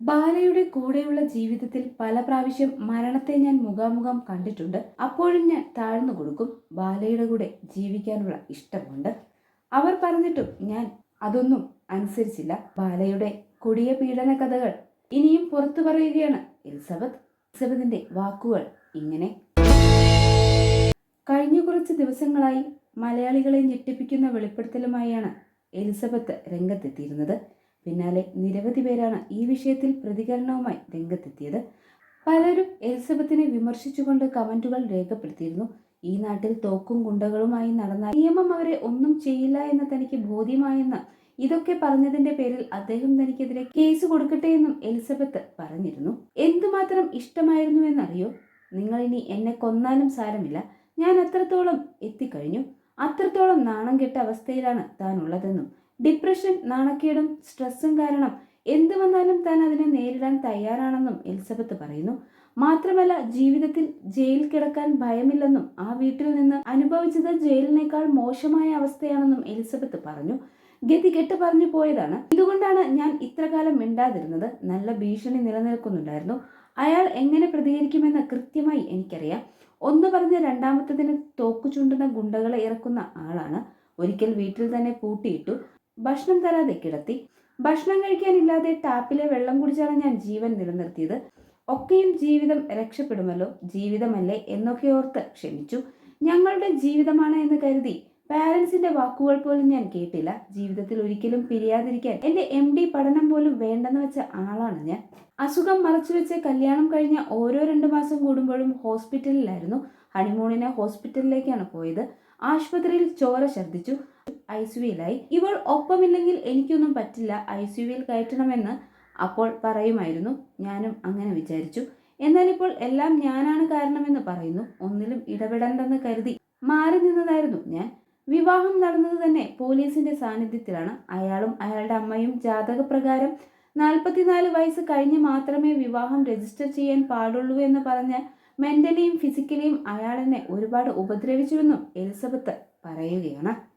ബാലയുടെ കൂടെയുള്ള ജീവിതത്തിൽ പല പ്രാവശ്യം മരണത്തെ ഞാൻ മുഖാമുഖം കണ്ടിട്ടുണ്ട്. അപ്പോഴും ഞാൻ താഴ്ന്നു കൊടുക്കും. ബാലയുടെ കൂടെ ജീവിക്കാനുള്ള ഇഷ്ടമുണ്ട്. അവർ പറഞ്ഞിട്ടും ഞാൻ അതൊന്നും അനുസരിച്ചില്ല. ബാലയുടെ കൊടിയ പീഡന കഥകൾ ഇനിയും പുറത്തു പറയുകയാണ് എലിസബത്ത്. എലിസബത്തിന്റെ വാക്കുകൾ ഇങ്ങനെ. കഴിഞ്ഞ കുറച്ച് ദിവസങ്ങളായി മലയാളികളെ ഞെട്ടിപ്പിക്കുന്ന വെളിപ്പെടുത്തലുമായാണ് എലിസബത്ത് രംഗത്തെത്തിയിരുന്നത്. പിന്നാലെ നിരവധി പേരാണ് ഈ വിഷയത്തിൽ പ്രതികരണവുമായി രംഗത്തെത്തിയത്. പലരും എലിസബത്തിനെ വിമർശിച്ചുകൊണ്ട് കമന്റുകൾ രേഖപ്പെടുത്തിയിരുന്നു. ഈ നാട്ടിൽ തോക്കും ഗുണ്ടകളുമായി നടന്ന നിയമം അവരെ ഒന്നും ചെയ്യില്ല എന്ന് തനിക്ക് ബോധ്യമായെന്ന് ഇതൊക്കെ പറഞ്ഞതിന്റെ പേരിൽ അദ്ദേഹം തനിക്കെതിരെ കേസ് കൊടുക്കട്ടെ എന്നും എലിസബത്ത് പറഞ്ഞിരുന്നു. എന്തുമാത്രം ഇഷ്ടമായിരുന്നു എന്നറിയോ? നിങ്ങൾ ഇനി എന്നെ കൊന്നാലും സാരമില്ല. ഞാൻ അത്രത്തോളം എത്തിക്കഴിഞ്ഞു. അത്രത്തോളം നാണം കെട്ട അവസ്ഥയിലാണ് താൻ ഉള്ളതെന്നും ഡിപ്രഷൻ നാണക്കേടും സ്ട്രെസ്സും കാരണം എന്തു വന്നാലും താൻ അതിനെ നേരിടാൻ തയ്യാറാണെന്നും എലിസബത്ത് പറയുന്നു. മാത്രമല്ല ജീവിതത്തിൽ ജയിൽ കിടക്കാൻ ഭയമില്ലെന്നും ആ വീട്ടിൽ നിന്ന് അനുഭവിച്ചത് ജയിലിനേക്കാൾ മോശമായ അവസ്ഥയാണെന്നും എലിസബത്ത് പറഞ്ഞു. ഗതി കെട്ട് പറഞ്ഞു പോയതാണ്. ഇതുകൊണ്ടാണ് ഞാൻ ഇത്രകാലം മിണ്ടാതിരുന്നത്. നല്ല ഭീഷണി നിലനിൽക്കുന്നുണ്ടായിരുന്നു. അയാൾ എങ്ങനെ പ്രതികരിക്കുമെന്ന് കൃത്യമായി എനിക്കറിയാം. ഒന്ന് പറഞ്ഞ് രണ്ടാമത്തതിന് തോക്കു ചൂണ്ടുന്ന ഗുണ്ടകളെ ഇറക്കുന്ന ആളാണ്. ഒരിക്കൽ വീട്ടിൽ തന്നെ പൂട്ടിയിട്ടു ഭക്ഷണം തരാതെ കിടത്തി. ഭക്ഷണം കഴിക്കാനില്ലാതെ ടാപ്പിലെ വെള്ളം കുടിച്ചാണ് ഞാൻ ജീവൻ നിലനിർത്തിയത്. ഒക്കെയും ജീവിതം രക്ഷപ്പെടുമല്ലോ ജീവിതമല്ലേ എന്നൊക്കെ ഓർത്ത് ക്ഷമിച്ചു. ഞങ്ങളുടെ ജീവിതമാണ് എന്ന് കരുതി പാരൻസിന്റെ വാക്കുകൾ പോലും ഞാൻ കേട്ടില്ല. ജീവിതത്തിൽ ഒരിക്കലും പിരിയാതിരിക്കാൻ എന്റെ എം ഡി പഠനം പോലും വേണ്ടെന്ന് വെച്ച ആളാണ് ഞാൻ. അസുഖം മറച്ചു വെച്ച് കല്യാണം കഴിഞ്ഞ ഓരോ രണ്ട് മാസം കൂടുമ്പോഴും ഹോസ്പിറ്റലിലായിരുന്നു. ഹണിമൂണിന് ഹോസ്പിറ്റലിലേക്കാണ് പോയത്. ആശുപത്രിയിൽ ചോര ഛർദ്ദിച്ചു. ഐ സിയുലായി ഇവൾ ഒപ്പമില്ലെങ്കിൽ എനിക്കൊന്നും പറ്റില്ല ഐ സിയുവിൽ കയറ്റണമെന്ന് അപ്പോൾ പറയുമായിരുന്നു. ഞാനും അങ്ങനെ വിചാരിച്ചു. എന്നാൽ ഇപ്പോൾ എല്ലാം ഞാനാണ് കാരണമെന്ന് പറയുന്നു. ഒന്നിലും ഇടപെടണ്ടെന്ന് കരുതി മാറി നിന്നതായിരുന്നു ഞാൻ. വിവാഹം നടന്നത് തന്നെ പോലീസിന്റെ സാന്നിധ്യത്തിലാണ്. അയാളും അയാളുടെ അമ്മയും ജാതകപ്രകാരം നാൽപ്പത്തിനാല് വയസ്സ് കഴിഞ്ഞ് മാത്രമേ വിവാഹം രജിസ്റ്റർ ചെയ്യാൻ പാടുള്ളൂ എന്ന് പറഞ്ഞ് മെന്റലിയും ഫിസിക്കലിയും അയാളെന്നെ ഒരുപാട് ഉപദ്രവിച്ചുവെന്നും എലിസബത്ത് പറയുകയാണ്.